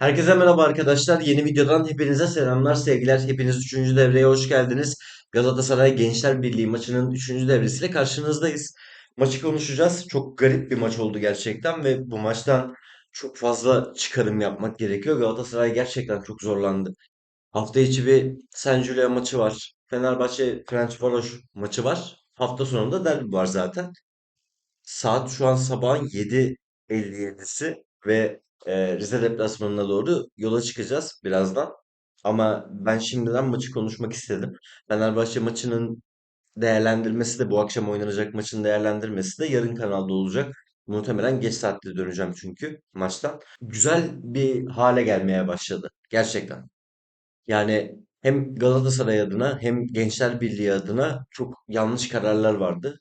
Herkese merhaba arkadaşlar. Yeni videodan hepinize selamlar, sevgiler. Hepiniz üçüncü devreye hoş geldiniz. Galatasaray Gençler Birliği maçının üçüncü devresiyle karşınızdayız. Maçı konuşacağız. Çok garip bir maç oldu gerçekten ve bu maçtan çok fazla çıkarım yapmak gerekiyor. Galatasaray gerçekten çok zorlandı. Hafta içi bir San Julio maçı var. Fenerbahçe Ferencvaroş maçı var. Hafta sonunda derbi var zaten. Saat şu an sabahın 7.57'si ve e, Rize deplasmanına doğru yola çıkacağız birazdan. Ama ben şimdiden maçı konuşmak istedim. Fenerbahçe maçının değerlendirmesi de bu akşam oynanacak maçın değerlendirmesi de yarın kanalda olacak. Muhtemelen geç saatte döneceğim çünkü maçtan. Güzel bir hale gelmeye başladı. Gerçekten. Yani hem Galatasaray adına hem Gençler Birliği adına çok yanlış kararlar vardı.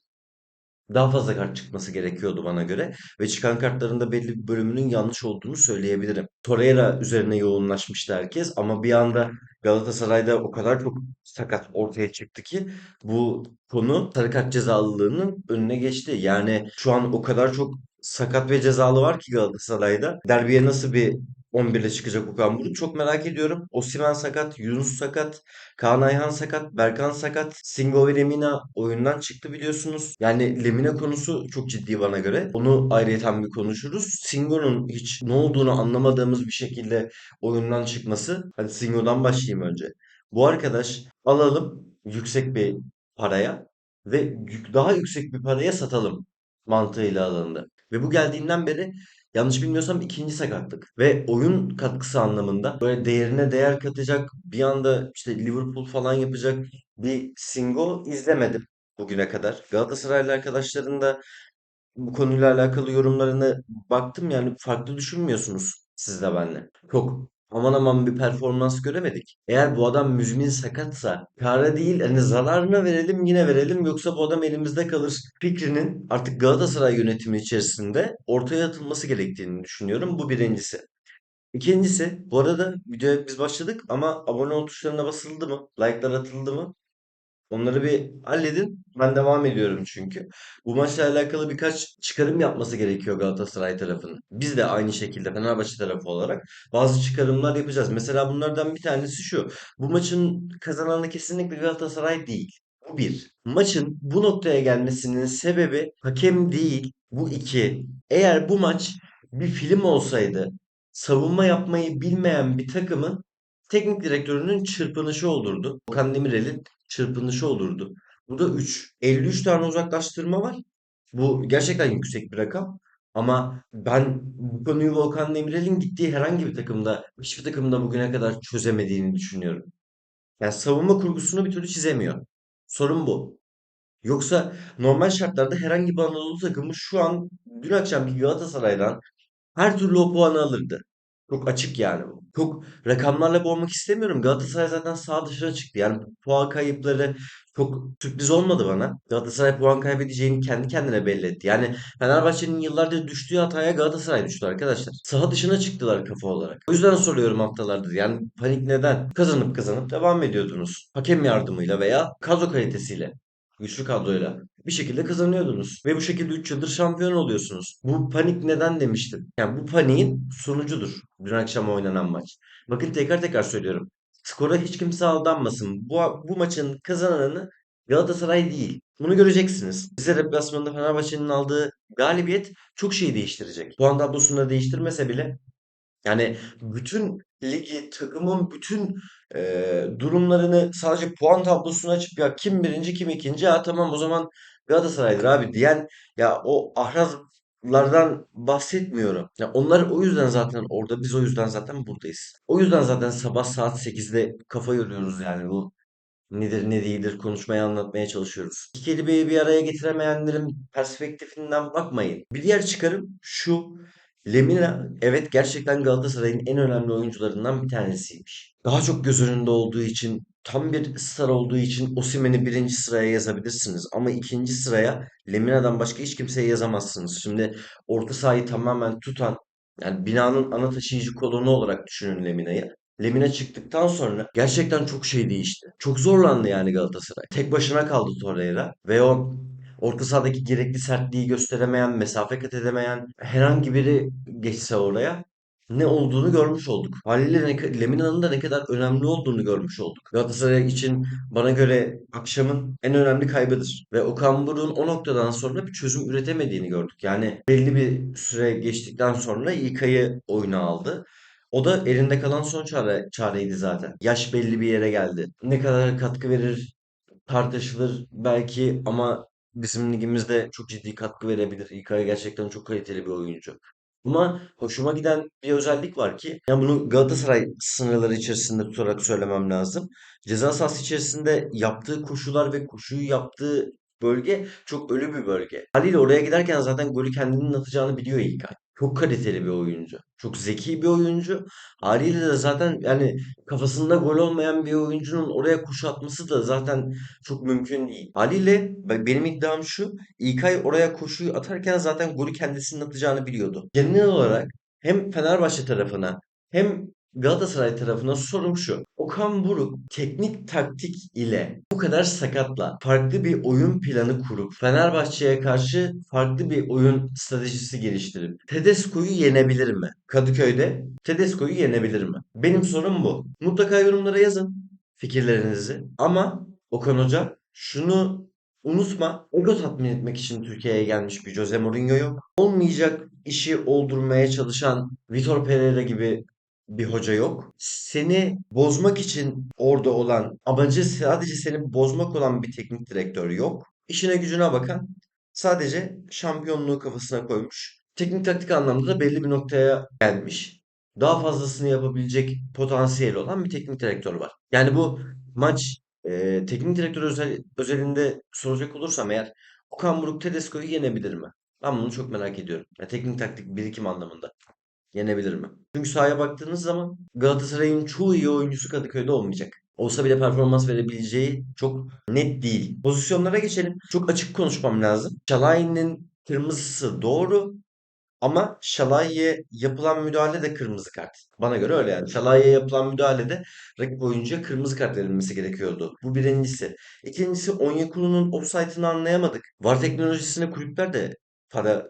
Daha fazla kart çıkması gerekiyordu bana göre ve çıkan kartların da belli bir bölümünün yanlış olduğunu söyleyebilirim. Torreira üzerine yoğunlaşmıştı herkes ama bir anda Galatasaray'da o kadar çok sakat ortaya çıktı ki bu konu sarı kart cezalılığının önüne geçti. Yani şu an o kadar çok sakat ve cezalı var ki Galatasaray'da. Derbiye nasıl bir 11'le çıkacak Okan Buruk çok merak ediyorum. Osimhen sakat, Yunus sakat. Kaan Ayhan sakat, Berkan sakat. Singo ve Lemina oyundan çıktı biliyorsunuz. Yani Lemina konusu çok ciddi bana göre. Onu ayrıyeten bir konuşuruz. Singo'nun hiç ne olduğunu anlamadığımız bir şekilde oyundan çıkması. Hadi Singo'dan başlayayım önce. Bu arkadaş alalım yüksek bir paraya ve daha yüksek bir paraya satalım mantığıyla alındı. Ve bu geldiğinden beri yanlış bilmiyorsam ikinci sakatlık. Ve oyun katkısı anlamında böyle değerine değer katacak bir anda işte Liverpool falan yapacak bir Singo izlemedim bugüne kadar. Galatasaraylı arkadaşların da bu konuyla alakalı yorumlarını baktım yani farklı düşünmüyorsunuz siz de benimle. Çok aman aman bir performans göremedik. Eğer bu adam müzmin sakatsa kâra değil hani zararına verelim yine verelim yoksa bu adam elimizde kalır fikrinin artık Galatasaray yönetimi içerisinde ortaya atılması gerektiğini düşünüyorum. Bu birincisi. İkincisi bu arada videoya biz başladık ama abone ol tuşlarına basıldı mı? Like'lar atıldı mı? Onları bir halledin. Ben devam ediyorum çünkü. Bu maçla alakalı birkaç çıkarım yapması gerekiyor Galatasaray tarafının. Biz de aynı şekilde Fenerbahçe tarafı olarak bazı çıkarımlar yapacağız. Mesela bunlardan bir tanesi şu. Bu maçın kazananı kesinlikle Galatasaray değil. Bu bir. Maçın bu noktaya gelmesinin sebebi hakem değil. Bu iki. Eğer bu maç bir film olsaydı savunma yapmayı bilmeyen bir takımın teknik direktörünün çırpınışı olurdu. Okan Demirel'in çırpınışı olurdu. Bu da 3. 53 tane uzaklaştırma var. Bu gerçekten yüksek bir rakam. Ama ben bu konuyu Volkan Demirel'in gittiği herhangi bir takımda, hiçbir takımda bugüne kadar çözemediğini düşünüyorum. Yani savunma kurgusunu bir türlü çizemiyor. Sorun bu. Yoksa normal şartlarda herhangi bir Anadolu takımı şu an dün akşamki Galatasaray'dan her türlü o puanı alırdı. Çok açık yani bu. Çok rakamlarla boğmak istemiyorum. Galatasaray zaten sağ dışına çıktı. Yani puan kayıpları çok sürpriz olmadı bana. Galatasaray puan kaybedeceğini kendi kendine belli etti. Yani Fenerbahçe'nin yıllardır düştüğü hataya Galatasaray düştü arkadaşlar. Saha dışına çıktılar kafa olarak. O yüzden soruyorum haftalardır. Yani panik neden? Kazanıp kazanıp devam ediyordunuz. Hakem yardımıyla veya kadro kalitesiyle. Güçlü kadroyla bir şekilde kazanıyordunuz. Ve bu şekilde 3 yıldır şampiyon oluyorsunuz. Bu panik neden demiştim. Yani bu paniğin sonucudur. Dün akşam oynanan maç. Bakın tekrar tekrar söylüyorum. Skora hiç kimse aldanmasın. Bu, bu maçın kazananı Galatasaray değil. Bunu göreceksiniz. Rize deplasmanında Fenerbahçe'nin aldığı galibiyet çok şey değiştirecek. Puan tablosunda değiştirmese bile yani bütün ligi, takımın bütün e, durumlarını sadece puan tablosuna açıp ya kim birinci kim ikinci ya tamam o zaman Galatasaray'dır abi diyen ya o ahrazlardan bahsetmiyorum. Ya onlar o yüzden zaten orada biz o yüzden zaten buradayız. O yüzden zaten sabah saat sekizde kafa yoruyoruz yani bu nedir ne değildir konuşmaya anlatmaya çalışıyoruz. İki kelimeyi bir araya getiremeyenlerin perspektifinden bakmayın. Bir diğer çıkarım şu. Lemina evet gerçekten Galatasaray'ın en önemli oyuncularından bir tanesiymiş. Daha çok göz önünde olduğu için, tam bir star olduğu için Osimhen'i birinci sıraya yazabilirsiniz. Ama ikinci sıraya Lemina'dan başka hiç kimseye yazamazsınız. Şimdi orta sahayı tamamen tutan, yani binanın ana taşıyıcı kolonu olarak düşünün Lemina'yı. Lemina çıktıktan sonra gerçekten çok şey değişti. Çok zorlandı yani Galatasaray. Tek başına kaldı Torreira ve o orta sahadaki gerekli sertliği gösteremeyen, mesafe kat edemeyen herhangi biri geçse oraya ne olduğunu görmüş olduk. Haliyle ne, Lemina'nın da ne kadar önemli olduğunu görmüş olduk. Galatasaray için bana göre akşamın en önemli kaybıdır. Ve Okan Buruk'un o noktadan sonra bir çözüm üretemediğini gördük. Yani belli bir süre geçtikten sonra İlkay'ı oyuna aldı. O da elinde kalan son çare, çareydi zaten. Yaş belli bir yere geldi. Ne kadar katkı verir tartışılır belki ama bizim ligimizde çok ciddi katkı verebilir. İlkay gerçekten çok kaliteli bir oyuncu. Ama hoşuma giden bir özellik var ki, yani bunu Galatasaray sınırları içerisinde tutarak söylemem lazım. Ceza sahası içerisinde yaptığı koşular ve koşuyu yaptığı bölge çok ölü bir bölge. Haliyle oraya giderken zaten golü kendinin atacağını biliyor İlkay. Çok kaliteli bir oyuncu. Çok zeki bir oyuncu. Haliyle de zaten yani kafasında gol olmayan bir oyuncunun oraya koşu da zaten çok mümkün değil. Haliyle be- benim iddiam şu. İlkay oraya koşuyu atarken zaten golü kendisinin atacağını biliyordu. Genel olarak hem Fenerbahçe tarafına hem Galatasaray tarafına sorum şu. Okan Buruk teknik taktik ile bu kadar sakatla farklı bir oyun planı kurup Fenerbahçe'ye karşı farklı bir oyun stratejisi geliştirip Tedesco'yu yenebilir mi? Kadıköy'de Tedesco'yu yenebilir mi? Benim sorum bu. Mutlaka yorumlara yazın fikirlerinizi. Ama Okan Hoca şunu unutma. Ego tatmin etmek için Türkiye'ye gelmiş bir Jose Mourinho yok. Olmayacak işi oldurmaya çalışan Vitor Pereira gibi bir hoca yok. Seni bozmak için orada olan, amacı sadece seni bozmak olan bir teknik direktör yok. İşine gücüne bakan, sadece şampiyonluğu kafasına koymuş. Teknik taktik anlamda da belli bir noktaya gelmiş. Daha fazlasını yapabilecek potansiyeli olan bir teknik direktör var. Yani bu maç e, teknik direktör özel, özelinde soracak olursam eğer Okan Buruk Tedesco'yu yenebilir mi? Ben bunu çok merak ediyorum. Ya, teknik taktik birikim anlamında. Yenebilir mi? Çünkü sahaya baktığınız zaman Galatasaray'ın çoğu iyi oyuncusu Kadıköy'de olmayacak. Olsa bile performans verebileceği çok net değil. Pozisyonlara geçelim. Çok açık konuşmam lazım. Şalay'ın kırmızısı doğru ama Şalay'e yapılan müdahale de kırmızı kart. Bana göre öyle yani. Şalay'e yapılan müdahalede rakip oyuncuya kırmızı kart verilmesi gerekiyordu. Bu birincisi. İkincisi Onyekuru'nun offside'ını anlayamadık. VAR teknolojisine kulüpler de para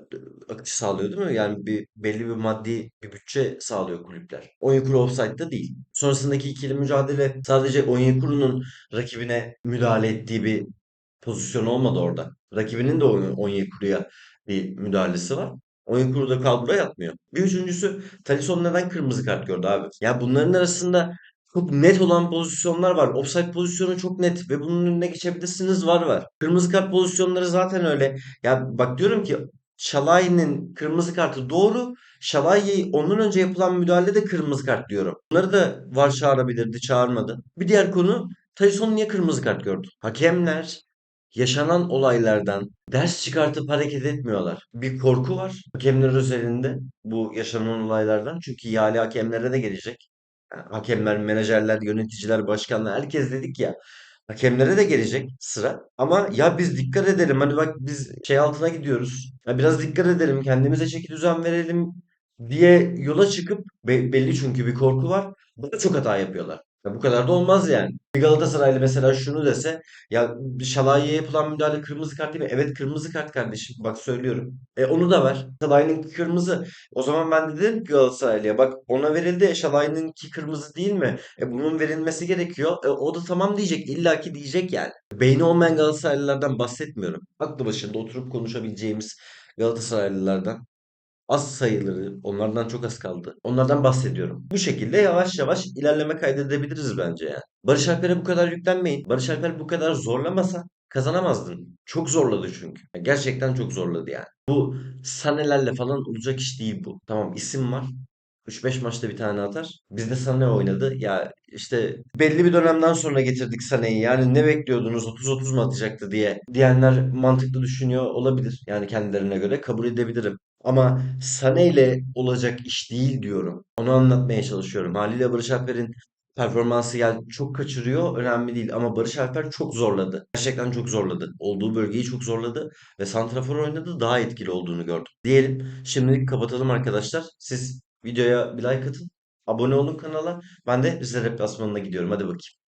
akışı sağlıyor değil mi? Yani bir belli bir maddi bir bütçe sağlıyor kulüpler. Onyekuru offside'da değil. Sonrasındaki ikili mücadele sadece Onyekuru'nun rakibine müdahale ettiği bir pozisyon olmadı orada. Rakibinin de Onye- Onyekuru'ya bir müdahalesi var. Onyekuru da kalbura yatmıyor. Bir üçüncüsü Talisson neden kırmızı kart gördü abi? Ya bunların arasında çok net olan pozisyonlar var. Offside pozisyonu çok net ve bunun önüne geçebilirsiniz var var. Kırmızı kart pozisyonları zaten öyle. Ya bak diyorum ki Şalay'ın kırmızı kartı doğru. Şalay'ı ondan önce yapılan müdahalede kırmızı kart diyorum. Bunları da var çağırabilirdi, çağırmadı. Bir diğer konu Tyson niye kırmızı kart gördü? Hakemler yaşanan olaylardan ders çıkartıp hareket etmiyorlar. Bir korku var hakemler özelinde bu yaşanan olaylardan. Çünkü ihale hakemlere de gelecek. Hakemler, menajerler, yöneticiler, başkanlar herkes dedik ya Hakemlere de gelecek sıra. Ama ya biz dikkat edelim. Hani bak biz şey altına gidiyoruz. Ya biraz dikkat edelim. Kendimize çeki düzen verelim diye yola çıkıp be- belli çünkü bir korku var. Burada çok hata yapıyorlar. Ya bu kadar da olmaz yani. Bir Galatasaraylı mesela şunu dese ya Şalay''a yapılan müdahale kırmızı kart değil mi? Evet kırmızı kart kardeşim. Bak söylüyorum. E onu da ver. Şalay'ın kırmızı. O zaman ben de dedim ki Galatasaraylı'ya bak ona verildi. Şalay'ınki kırmızı değil mi? E bunun verilmesi gerekiyor. E o da tamam diyecek. İlla ki diyecek yani. Beyni olmayan Galatasaraylılardan bahsetmiyorum. Aklı başında oturup konuşabileceğimiz Galatasaraylılardan az sayıları, onlardan çok az kaldı. Onlardan bahsediyorum. Bu şekilde yavaş yavaş ilerleme kaydedebiliriz bence yani. Barış Alper'e bu kadar yüklenmeyin. Barış Alper bu kadar zorlamasa kazanamazdın. Çok zorladı çünkü. Gerçekten çok zorladı yani. Bu Sanelerle falan olacak iş değil bu. Tamam isim var. 3-5 maçta bir tane atar. Bizde Sané oynadı. Ya işte belli bir dönemden sonra getirdik Sané'yi. Yani ne bekliyordunuz? 30-30 mu atacaktı diye diyenler mantıklı düşünüyor olabilir. Yani kendilerine göre kabul edebilirim. Ama Sané ile olacak iş değil diyorum. Onu anlatmaya çalışıyorum. Haliyle Barış Alper'in performansı yani çok kaçırıyor. Önemli değil. Ama Barış Alper çok zorladı. Gerçekten çok zorladı. Olduğu bölgeyi çok zorladı. Ve santrafor oynadı. Daha etkili olduğunu gördüm. Diyelim. Şimdilik kapatalım arkadaşlar. Siz videoya bir like atın. Abone olun kanala. Ben de Rize deplasmanına gidiyorum. Hadi bakayım.